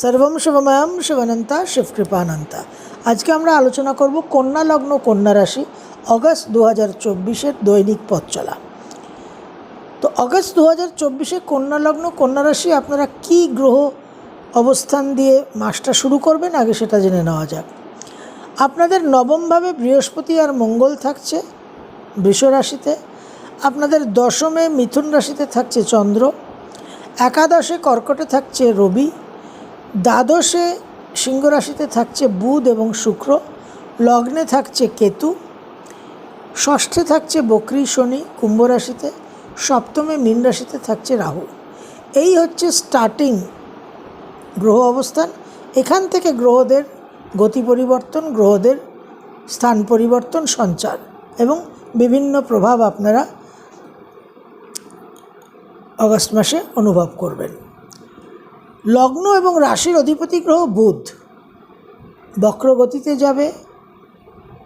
সর্বম শিবময়ম শিবানন্তা শিবকৃপানন্তা। আজকে আমরা আলোচনা করব কন্যা লগ্ন কন্যা রাশি, অগস্ট দু হাজার চব্বিশের দৈনিক পথ চলা। তো অগস্ট দু হাজার চব্বিশে কন্যা লগ্ন কন্যা রাশি, আপনারা কী গ্রহ অবস্থান দিয়ে মাসটা শুরু করবেন? আগে সেটা জেনে নেওয়া যাক। আপনাদের নবমভাবে বৃহস্পতি আর মঙ্গল থাকছে বৃষ রাশিতে। আপনাদের দশমে মিথুন রাশিতে থাকছে চন্দ্র। একাদশে কর্কটে থাকছে রবি। দ্বাদশে সিংহ রাশিতে থাকছে বুধ এবং শুক্র, লগ্নে থাকছে কেতু, ষষ্ঠে থাকছে বকরি শনি কুম্ভ রাশিতে সপ্তমে মীন রাশিতে থাকছে রাহু। এই হচ্ছে স্টার্টিং গ্রহ অবস্থান। এখান থেকে গ্রহদের গতি পরিবর্তন, গ্রহদের স্থান পরিবর্তন, সঞ্চার এবং বিভিন্ন প্রভাব আপনারা অগস্ট মাসে অনুভব করবেন। লগ্ন এবং রাশির অধিপতি গ্রহ বুধ। বক্রগতিতে যাবে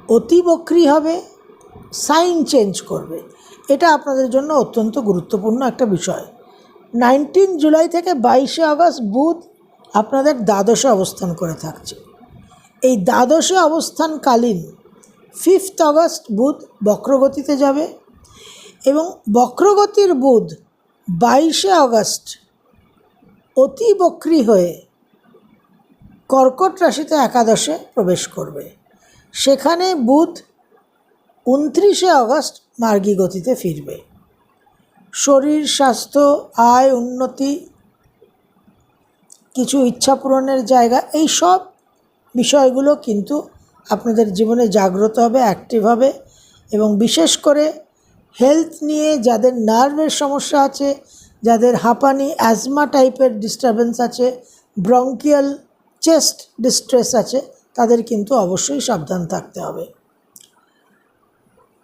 অতি বক্রি হবে, সাইন চেঞ্জ করবে। এটা আপনাদের জন্য অত্যন্ত গুরুত্বপূর্ণ একটা বিষয়। নাইনটিন জুলাই থেকে বাইশে আগস্ট বুধ আপনাদের দ্বাদশে অবস্থান করে থাকছে। এই দ্বাদশে অবস্থানকালীন ফিফথ আগস্ট বুধ বক্রগতিতে যাবে এবং বক্রগতির বুধ বাইশে আগস্ট অতি বক্রি হয়ে কর্কট রাশিতে একাদশে প্রবেশ করবে। সেখানে বুধ উনত্রিশে আগস্ট মার্গী গতিতে ফিরবে। শরীর, স্বাস্থ্য, আয়, উন্নতি, কিছু ইচ্ছা পূরণের জায়গা, এই সব বিষয়গুলো কিন্তু আপনাদের জীবনে জাগ্রত হবে অ্যাক্টিভ হবে এবং বিশেষ করে হেলথ নিয়ে যাদের নার্ভের সমস্যা আছে যাদের হাঁপানি, অ্যাজমা টাইপের ডিস্টারবেন্স আছে ব্রঙ্কিয়াল চেস্ট ডিস্ট্রেস আছে, তাদের কিন্তু অবশ্যই সাবধান থাকতে হবে।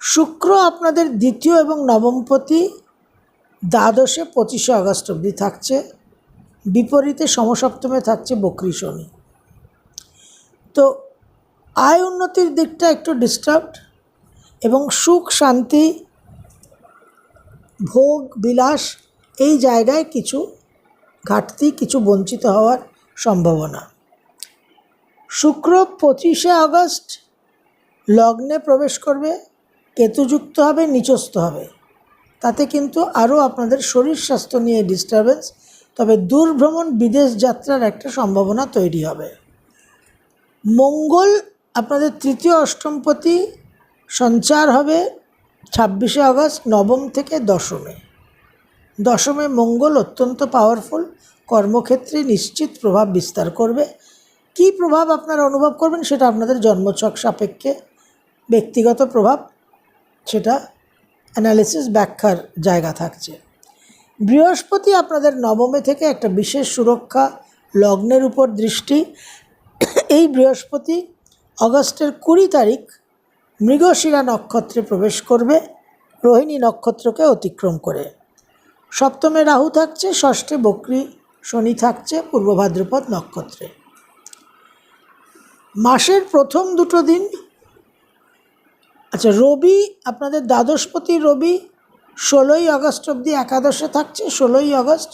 শুক্র আপনাদের দ্বিতীয় এবং নবমপতি দ্বাদশে পঁচিশে আগস্ট অবধি থাকছে। বিপরীতে সমসপ্তমে থাকছে বকরি শনি। তো আয় উন্নতির দিকটা একটু ডিস্টার্বড এবং সুখ, শান্তি, ভোগ, বিলাস এই জায়গায় কিছু ঘাটতি, কিছু বঞ্চিত হওয়ার সম্ভাবনা। শুক্র পঁচিশে আগস্ট লগ্নে প্রবেশ করবে, কেতুযুক্ত হবে, নিচস্থ হবে। তাতে কিন্তু আরও আপনাদের শরীর স্বাস্থ্য নিয়ে ডিস্টারবেন্স তবে দূরভ্রমণ বিদেশ যাত্রার একটা সম্ভাবনা তৈরি হবে। মঙ্গল আপনাদের তৃতীয় অষ্টমপতি সঞ্চার হবে ছাব্বিশে আগস্ট, নবম থেকে দশমে। দশমে মঙ্গল অত্যন্ত পাওয়ারফুল কর্মক্ষেত্রে নিশ্চিত প্রভাব বিস্তার করবে। কী প্রভাব আপনারা অনুভব করবেন সেটা আপনাদের জন্মছক সাপেক্ষে ব্যক্তিগত প্রভাব, সেটা অ্যানালিসিস ব্যাখ্যার জায়গা থাকছে। বৃহস্পতি আপনাদের নবমে থেকে একটা বিশেষ সুরক্ষা, লগ্নের উপর দৃষ্টি। এই বৃহস্পতি অগস্টের কুড়ি তারিখ মৃগশিরা নক্ষত্রে প্রবেশ করবে, রোহিণী নক্ষত্রকে অতিক্রম করে। সপ্তমে রাহু থাকছে, ষষ্ঠে বকরি শনি থাকছে, পূর্ব ভাদ্রপদ নক্ষত্রে। মাসের প্রথম দুটো দিন আচ্ছা রবি, আপনাদের দ্বাদশপতি রবি ষোলোই আগস্ট অবধি একাদশে থাকছে, ষোলোই আগস্ট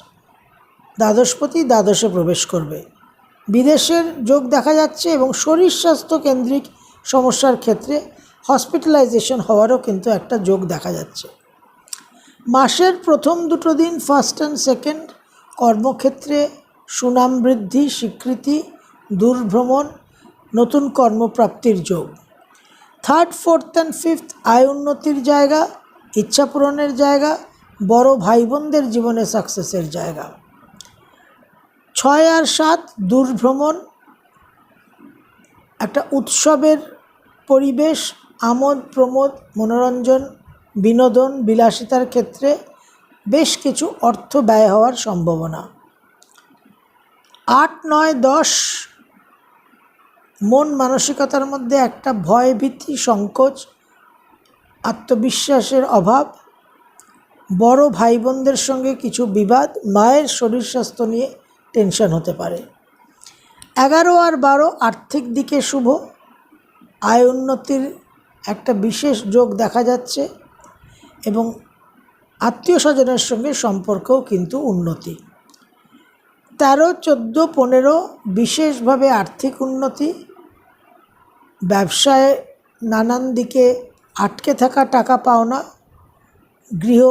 দ্বাদশপতি দ্বাদশে প্রবেশ করবে। বিদেশের যোগ দেখা যাচ্ছে এবং শরীর স্বাস্থ্য কেন্দ্রিক সমস্যার ক্ষেত্রে হসপিটালাইজেশন হওয়ারও কিন্তু একটা যোগ দেখা যাচ্ছে। মাসের প্রথম দুটো দিন ফার্স্ট অ্যান্ড সেকেন্ড কর্মক্ষেত্রে সুনাম বৃদ্ধি, স্বীকৃতি, দূরভ্রমণ, নতুন কর্মপ্রাপ্তির যোগ। থার্ড, ফোর্থ অ্যান্ড ফিফথ আয় উন্নতির জায়গা, ইচ্ছা পূরণের জায়গা, বড় ভাই বোনদের জীবনে সাকসেসের জায়গা। ছয় আর সাত, দূরভ্রমণ, একটা উৎসবের পরিবেশ, আমোদ, প্রমোদ, মনোরঞ্জন বিনোদন বিলাসিতার ক্ষেত্রে বেশ কিছু অর্থ ব্যয় হওয়ার সম্ভাবনা। আট, নয়, দশ মন মানসিকতার মধ্যে একটা ভয়ভীতি, সংকোচ, আত্মবিশ্বাসের অভাব, বড় ভাই বোনদের সঙ্গে কিছু বিবাদ, মায়ের শরীর স্বাস্থ্য নিয়ে টেনশন হতে পারে। এগারো আর বারো আর্থিক দিকে শুভ, আয় উন্নতির একটা বিশেষ যোগ দেখা যাচ্ছে। এবং আত্মীয় স্বজনের সঙ্গে সম্পর্কও কিন্তু উন্নতি। তেরো, চোদ্দ, পনেরো বিশেষভাবে আর্থিক উন্নতি, ব্যবসায় নানান দিকে আটকে থাকা টাকা পাওনা, গৃহ,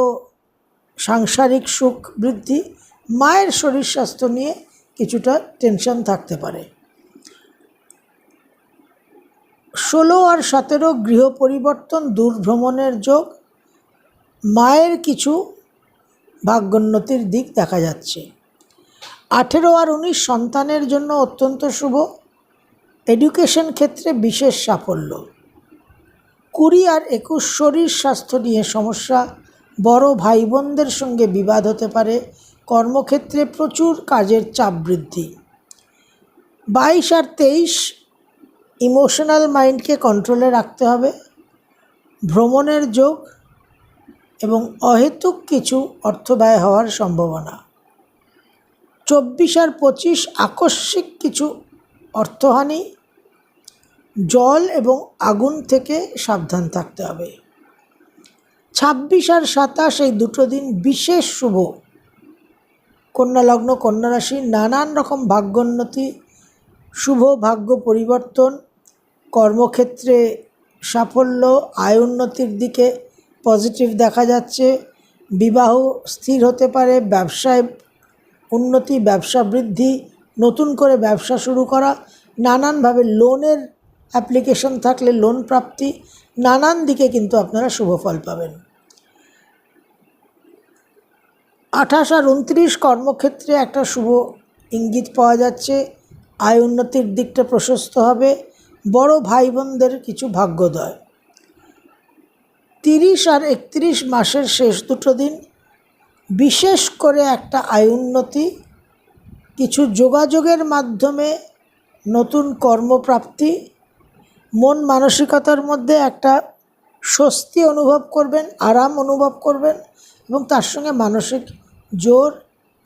সাংসারিক সুখ বৃদ্ধি, মায়ের শরীর স্বাস্থ্য নিয়ে কিছুটা টেনশন থাকতে পারে। ষোলো আর সতেরো গৃহ পরিবর্তন দূর ভ্রমণের যোগ মায়ের কিছু ভাগ্যোন্নতির দিক দেখা যাচ্ছে। আঠেরো আর উনিশ সন্তানের জন্য অত্যন্ত শুভ। এডুকেশন ক্ষেত্রে বিশেষ সাফল্য। কুড়ি আর একুশ শরীর স্বাস্থ্য নিয়ে সমস্যা। বড় ভাই বোনদের সঙ্গে বিবাদ হতে পারে। কর্মক্ষেত্রে প্রচুর কাজের চাপ বৃদ্ধি। বাইশ আর তেইশ ইমোশনাল মাইন্ডকে কন্ট্রোলে রাখতে হবে। ভ্রমণের যোগ। এবং অহেতুক কিছু অর্থ ব্যয় হওয়ার সম্ভাবনা। চব্বিশ আর পঁচিশ আকস্মিক কিছু অর্থহানি, জল এবং আগুন থেকে সাবধান থাকতে হবে। ছাব্বিশ আর সাতাশ এই দুটো দিন বিশেষ শুভ। কন্যা লগ্ন, কন্যা রাশি, নানান রকম ভাগ্যোন্নতি, শুভ ভাগ্য পরিবর্তন, কর্মক্ষেত্রে সাফল্য, আয় উন্নতির দিকে পজিটিভ দেখা যাচ্ছে, বিবাহ স্থির হতে পারে, ব্যবসায় উন্নতি, ব্যবসা বৃদ্ধি, নতুন করে ব্যবসা শুরু করা, নানানভাবে লোনের অ্যাপ্লিকেশন থাকলে লোন প্রাপ্তি, নানান দিকে কিন্তু আপনারা শুভ ফল পাবেন। আঠাশ আর উনত্রিশ কর্মক্ষেত্রে একটা শুভ ইঙ্গিত পাওয়া যাচ্ছে, আয় উন্নতির দিকটা প্রশস্ত হবে, বড় ভাই বোনদের কিছু ভাগ্যোদয়। তিরিশ আর একত্রিশ মাসের শেষ দুটো দিন, বিশেষ করে একটা আয় উন্নতি, কিছু যোগাযোগের মাধ্যমে নতুন কর্মপ্রাপ্তি, মন মানসিকতার মধ্যে একটা স্বস্তি অনুভব করবেন, আরাম অনুভব করবেন এবং তার সঙ্গে মানসিক জোর,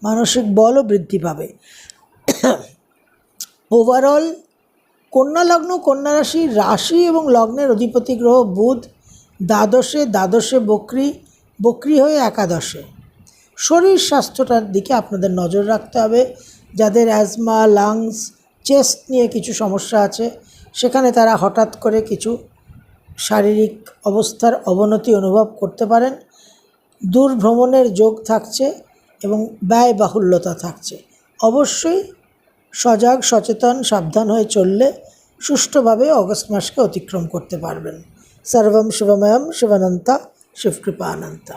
মানসিক বলও বৃদ্ধি পাবে। ওভারঅল কন্যা লগ্ন, কন্যা রাশি রাশি এবং লগ্নের অধিপতি গ্রহ বুধ দ্বাদশে দ্বাদশে বক্রি বক্রি হয়ে একাদশে। শরীর স্বাস্থ্যটার দিকে আপনাদের নজর রাখতে হবে। যাদের অ্যাজমা, লাংস, চেস্ট নিয়ে কিছু সমস্যা আছে, সেখানে তারা হঠাৎ করে কিছু শারীরিক অবস্থার অবনতি অনুভব করতে পারেন। দূর ভ্রমণের যোগ থাকছে এবং ব্যয় বাহুল্যতা থাকছে। অবশ্যই সজাগ, সচেতন, সাবধান হয়ে চললে সুষ্ঠুভাবে অগস্ট মাসকে অতিক্রম করতে পারবেন। সর্বম শিবময়ম শিবানন্তা শিবকৃপানন্তা